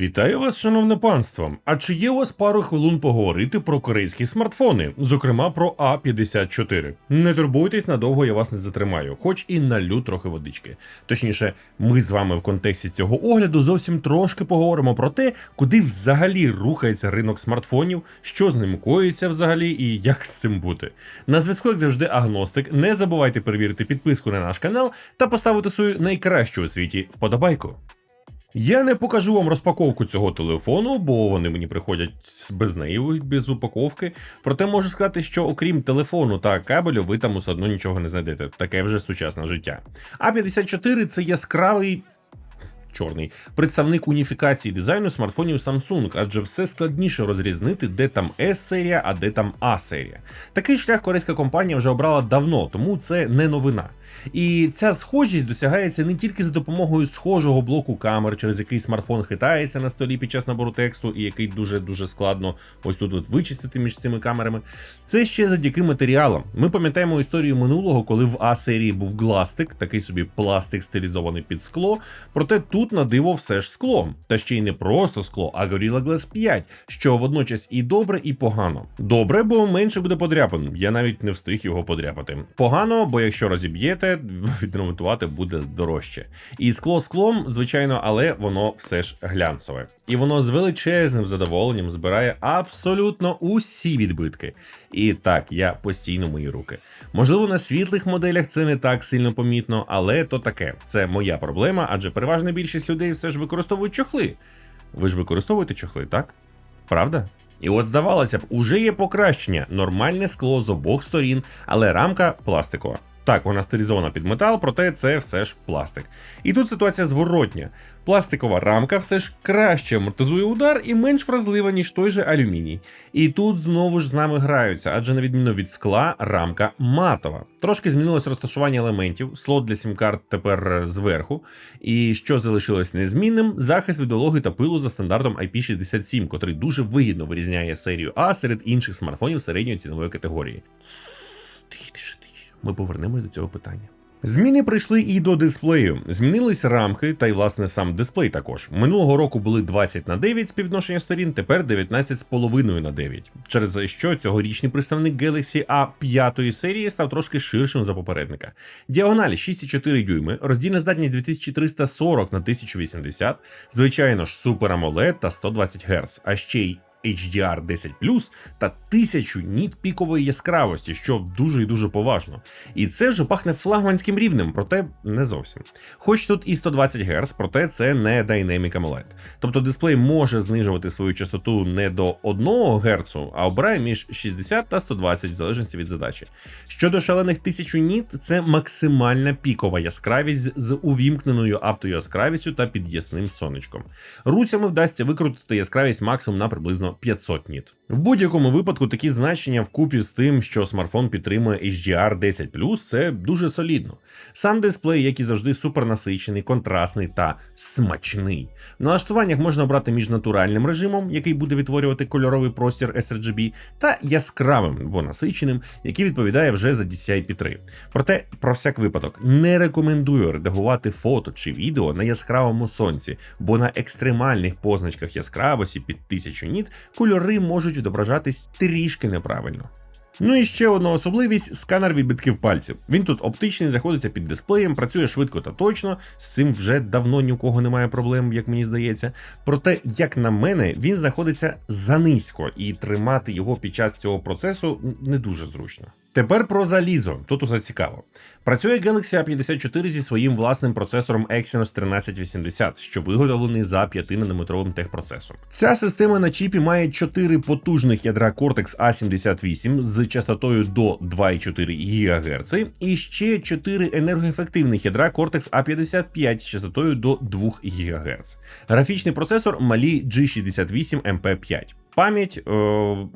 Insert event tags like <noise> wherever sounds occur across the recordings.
Вітаю вас, шановне панство. А чи є у вас пару хвилин поговорити про корейські смартфони, зокрема про А54? Не турбуйтесь, надовго я вас не затримаю, хоч і налю трохи водички. Точніше, ми з вами в контексті цього огляду зовсім трошки поговоримо про те, куди взагалі рухається ринок смартфонів, що з ним коїться взагалі і як з цим бути. На зв'язку, як завжди, агностик. Не забувайте перевірити підписку на наш канал та поставити свою найкращу у світі вподобайку. Я не покажу вам розпаковку цього телефону, бо вони мені приходять без неї, без упаковки. Проте можу сказати, що окрім телефону та кабелю, ви там усе одно нічого не знайдете. Таке вже сучасне життя. А 54 це яскравий. Чорний представник уніфікації дизайну смартфонів Samsung, адже все складніше розрізнити, де там S-серія, а де там A-серія. Такий шлях корейська компанія вже обрала давно, тому це не новина. І ця схожість досягається не тільки за допомогою схожого блоку камер, через який смартфон хитається на столі під час набору тексту, і який дуже дуже складно ось тут от вичистити між цими камерами. Це ще завдяки матеріалам. Ми пам'ятаємо історію минулого, коли в А серії був гластик, такий собі пластик стилізований під скло. Проте тут на диво все ж скло. Та ще й не просто скло, а Gorilla Glass 5, що водночас і добре, і погано. Добре, бо менше буде подряпин. Я навіть не встиг його подряпати. Погано, бо якщо розіб'єте, <laughs> відремонтувати буде дорожче. І скло склом, звичайно, але воно все ж глянцеве. І воно з величезним задоволенням збирає абсолютно усі відбитки. І так, я постійно мої руки. Можливо, на світлих моделях це не так сильно помітно, але то таке. Це моя проблема, адже переважна більшість людей все ж використовують чохли. Ви ж використовуєте чохли, так? Правда? І от здавалося б, уже є покращення, нормальне скло з обох сторін, але рамка пластикова. Так, вона стилізована під метал, проте це все ж пластик. І тут ситуація зворотня. Пластикова рамка все ж краще амортизує удар і менш вразлива, ніж той же алюміній. І тут знову ж з нами граються, адже на відміну від скла, рамка матова. Трошки змінилось розташування елементів, слот для сім-карт тепер зверху. І що залишилось незмінним, захист від вологи та пилу за стандартом IP67, котрий дуже вигідно вирізняє серію А серед інших смартфонів середньої цінової категорії. Ми повернемось до цього питання. Зміни прийшли і до дисплею. Змінились рамки, та й власне сам дисплей також. Минулого року були 20 на 9 співвідношення сторін, тепер 19,5 на 9. Через що цьогорічний представник Galaxy A 5 серії став трошки ширшим за попередника. Діагональ 6,4 дюйми, роздільна здатність 2340 на 1080, звичайно ж Super AMOLED та 120 Гц, а ще й HDR 10 та 1000 ніт пікової яскравості, що дуже і дуже поважно. І це вже пахне флагманським рівнем, проте не зовсім. Хоч тут і 120 Гц, проте це не Dynamic AMOLED. Тобто дисплей може знижувати свою частоту не до 1 Гц, а обирає між 60 та 120 в залежності від задачі. Щодо шалених 1000 ніт, це максимальна пікова яскравість з увімкненою автояскравістю та під ясним сонечком. Руцями вдасться викрутити яскравість максимум на приблизно 500 ніт. В будь-якому випадку такі значення вкупі з тим, що смартфон підтримує HDR 10 це дуже солідно. Сам дисплей, як і завжди, супернасичений, контрастний та смачний. В налаштуваннях можна обрати між натуральним режимом, який буде відтворювати кольоровий простір sRGB, та яскравим або насиченим, який відповідає вже за DCI-P3. Проте, про всяк випадок, не рекомендую редагувати фото чи відео на яскравому сонці, бо на екстремальних позначках яскравості під 1000 ніт кольори можуть відображатись трішки неправильно. Ну і ще одна особливість сканер відбитків пальців. Він тут оптичний, заходиться під дисплеєм, працює швидко та точно. З цим вже давно ні у кого немає проблем, як мені здається. Проте, як на мене, він знаходиться занизько, і тримати його під час цього процесу не дуже зручно. Тепер про залізо. Тут усе цікаво. Працює Galaxy A54 зі своїм власним процесором Exynos 1380, що виготовлений за 5-нанометровим техпроцесом. Ця система на чіпі має 4 потужних ядра Cortex A78 з частотою до 2,4 ГГц і ще 4 енергоефективних ядра Cortex A55 з частотою до 2 ГГц. Графічний процесор Mali G68 MP5. Пам'ять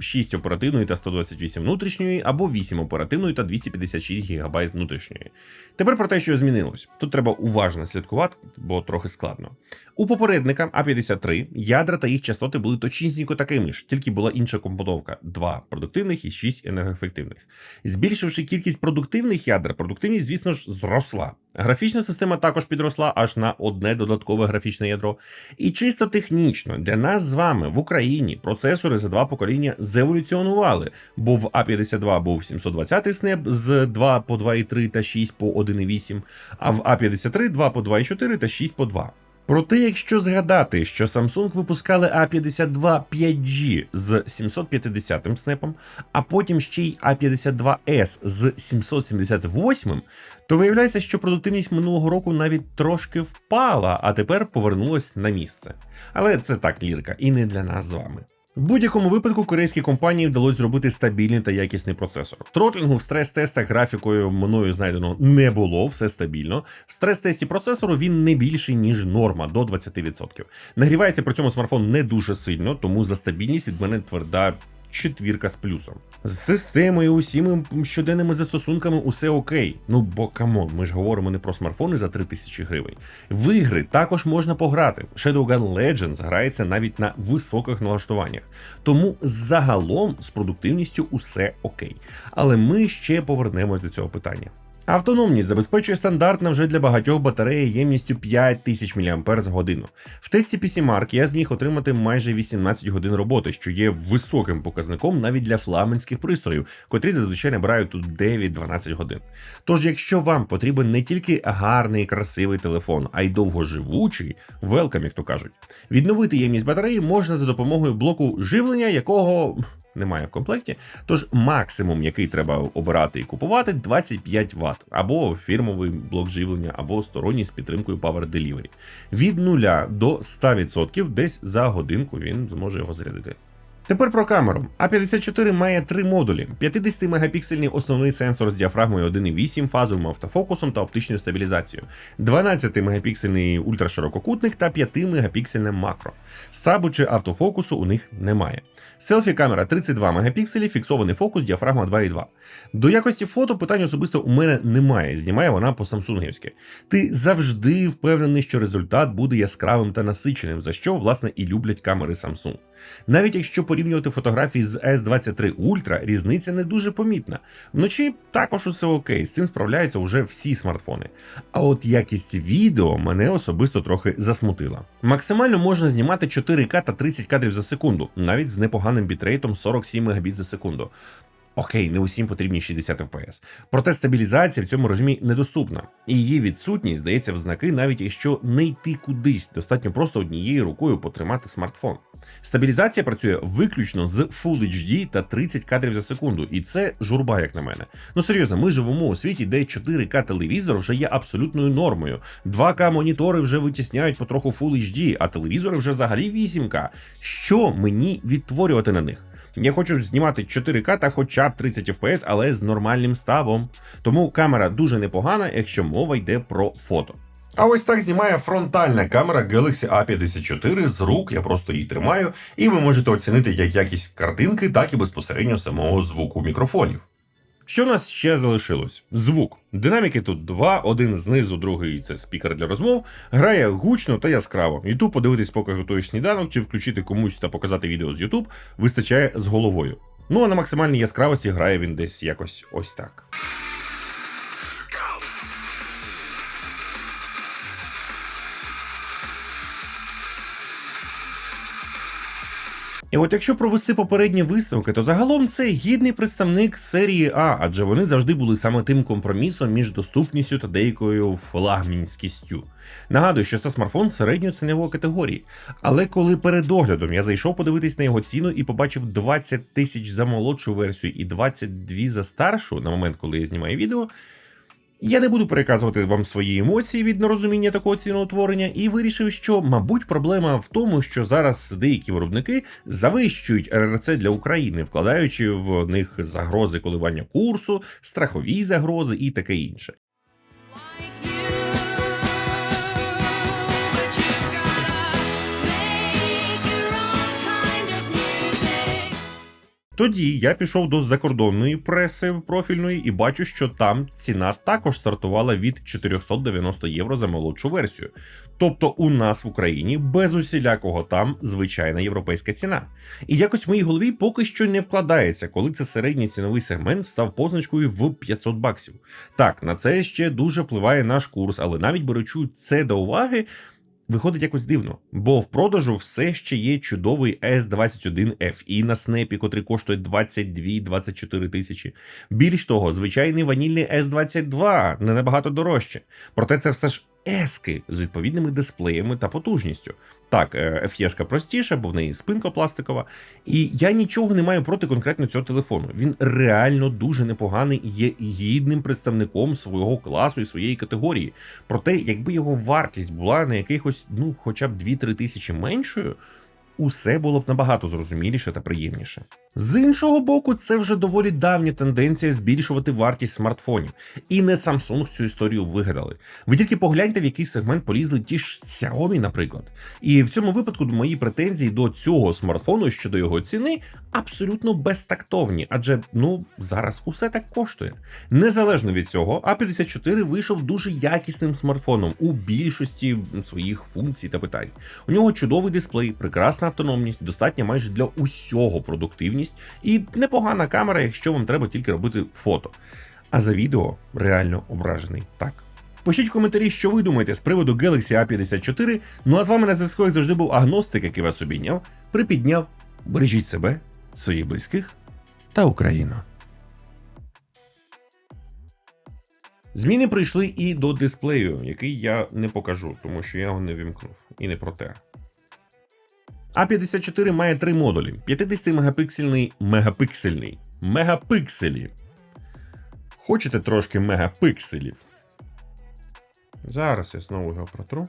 6 оперативної та 128 внутрішньої, або 8 оперативної та 256 ГБ внутрішньої. Тепер про те, що змінилось. Тут треба уважно слідкувати, бо трохи складно. У попередника А53 ядра та їх частоти були точнісінько такими ж, тільки була інша компоновка: 2 продуктивних і 6 енергоефективних. Збільшивши кількість продуктивних ядер, продуктивність, звісно ж, зросла. Графічна система також підросла аж на одне додаткове графічне ядро. І чисто технічно для нас з вами в Україні процесори за два покоління зеволюціонували, бо в А52 був 720 SNAP з 2 по 2,3 та 6 по 1,8, а в А53 2 по 2,4 та 6 по 2. Проте, якщо згадати, що Samsung випускали A52 5G з 750 снепом, а потім ще й A52S з 778, то виявляється, що продуктивність минулого року навіть трошки впала, а тепер повернулась на місце. Але це так лірка, і не для нас з вами. В будь-якому випадку корейській компанії вдалося зробити стабільний та якісний процесор. Тротлінгу в стрес-тестах графікою мною знайдено не було, все стабільно. В стрес-тесті процесору він не більший, ніж норма до 20%. Нагрівається при цьому смартфон не дуже сильно, тому за стабільність від мене тверда четвірка з плюсом. З системою, усіми щоденними застосунками усе окей. Ну бо камон, ми ж говоримо не про смартфони за 3000 гривень. В ігри також можна пограти. Shadowgun Legends грається навіть на високих налаштуваннях. Тому загалом з продуктивністю усе окей. Але ми ще повернемось до цього питання. Автономність забезпечує стандартна вже для багатьох батарея ємністю 5000 мАч. В тесті PCMark я зміг отримати майже 18 годин роботи, що є високим показником навіть для фламенських пристроїв, котрі зазвичай набирають тут 9-12 годин. Тож, якщо вам потрібен не тільки гарний і красивий телефон, а й довгоживучий, welcome, як то кажуть. Відновити ємність батареї можна за допомогою блоку живлення, якого немає в комплекті. Тож максимум, який треба обирати і купувати, 25 Вт, або фірмовий блок живлення, або сторонній з підтримкою Power Delivery. Від 0 до 100% десь за годинку він зможе його зарядити. Тепер про камеру. А54 має три модулі: 50-мегапіксельний основний сенсор з діафрагмою 1,8 фазовим автофокусом та оптичною стабілізацією, 12-мегапіксельний ультраширококутник та 5-мегапіксельне макро. Стабу чи автофокусу у них немає. Селфі камера 32 мегапікселі, фіксований фокус, діафрагма 2,2. До якості фото питань особисто у мене немає. Знімає вона по самсунгівськи. Ти завжди впевнений, що результат буде яскравим та насиченим, за що, власне, і люблять камери Samsung. Навіть якщо порівнювати фотографії з S23 Ultra, різниця не дуже помітна. Вночі також усе окей, з цим справляються вже всі смартфони. А от якість відео мене особисто трохи засмутила. Максимально можна знімати 4К та 30 кадрів за секунду, навіть з непоганим бітрейтом 47 Мбіт за секунду. Окей, не усім потрібні 60 FPS. Проте стабілізація в цьому режимі недоступна, і її відсутність здається в знаки, навіть якщо не йти кудись, достатньо просто однією рукою потримати смартфон. Стабілізація працює виключно з Full HD та 30 кадрів за секунду, і це журба, як на мене. Ну серйозно, ми живемо у світі, де 4К телевізор вже є абсолютною нормою. 2К монітори вже витісняють потроху Full HD, а телевізори вже взагалі 8К. Що мені відтворювати на них? Я хочу знімати 4К та хоча б 30 FPS, але з нормальним ставом. Тому камера дуже непогана, якщо мова йде про фото. А ось так знімає фронтальна камера Galaxy A54 з рук, я просто її тримаю, і ви можете оцінити як якість картинки, так і безпосередньо самого звуку мікрофонів. Що у нас ще залишилось? Звук. Динаміки тут два, один знизу, другий це спікер для розмов. Грає гучно та яскраво. Ютуб подивитись, поки готуєш сніданок, чи включити комусь та показати відео з Ютуб вистачає з головою. Ну а на максимальній яскравості грає він десь якось ось так. І от якщо провести попередні висновки, то загалом це гідний представник серії А, адже вони завжди були саме тим компромісом між доступністю та деякою флагмінськістю. Нагадую, що це смартфон середньої цінової категорії. Але коли перед оглядом я зайшов подивитись на його ціну і побачив 20 тисяч за молодшу версію і 22 за старшу на момент, коли я знімаю відео. Я не буду переказувати вам свої емоції від нерозуміння такого ціноутворення і вирішив, що, мабуть, проблема в тому, що зараз деякі виробники завищують РРЦ для України, вкладаючи в них загрози коливання курсу, страхові загрози і таке інше. Тоді я пішов до закордонної преси профільної і бачу, що там ціна також стартувала від 490 євро за молодшу версію. Тобто у нас в Україні без усілякого там звичайна європейська ціна. І якось в моїй голові поки що не вкладається, коли це середній ціновий сегмент став позначкою в 500 баксів. Так, на це ще дуже впливає наш курс, але навіть беручи це до уваги. Виходить якось дивно, бо в продажу все ще є чудовий S21 FE на снепі, котрий коштує 22-24 тисячі. Більш того, звичайний ванільний S22 не набагато дорожче. Проте це все ж ески з відповідними дисплеями та потужністю. Так, е, FE-шка простіша, бо в неї спинка пластикова. І я нічого не маю проти конкретно цього телефону. Він реально дуже непоганий є гідним представником свого класу і своєї категорії. Проте, якби його вартість була на якихось, ну, хоча б 2-3 тисячі меншою, усе було б набагато зрозуміліше та приємніше. З іншого боку, це вже доволі давня тенденція збільшувати вартість смартфонів. І не Samsung цю історію вигадали. Ви тільки погляньте, в який сегмент полізли ті ж Xiaomi, наприклад. І в цьому випадку мої претензії до цього смартфону щодо його ціни абсолютно безтактовні, адже ну зараз усе так коштує. Незалежно від цього, А54 вийшов дуже якісним смартфоном у більшості своїх функцій та питань. У нього чудовий дисплей, прекрасна автономність, достатня майже для усього продуктивність і непогана камера, якщо вам треба тільки робити фото. А за відео реально ображений так. Пишіть в коментарі, що ви думаєте з приводу Galaxy A54. Ну а з вами на зв'язку як завжди був агностик, який вас обійняв, припідняв. Бережіть себе, своїх близьких та Україну. Зміни прийшли і до дисплею, який я не покажу, тому що я його не вімкнув і не протер. А54 має три модулі: 50 мегапиксельний, мегапиксельний, мегапікселі. Хочете трошки мегапикселів? Зараз я знову його протру.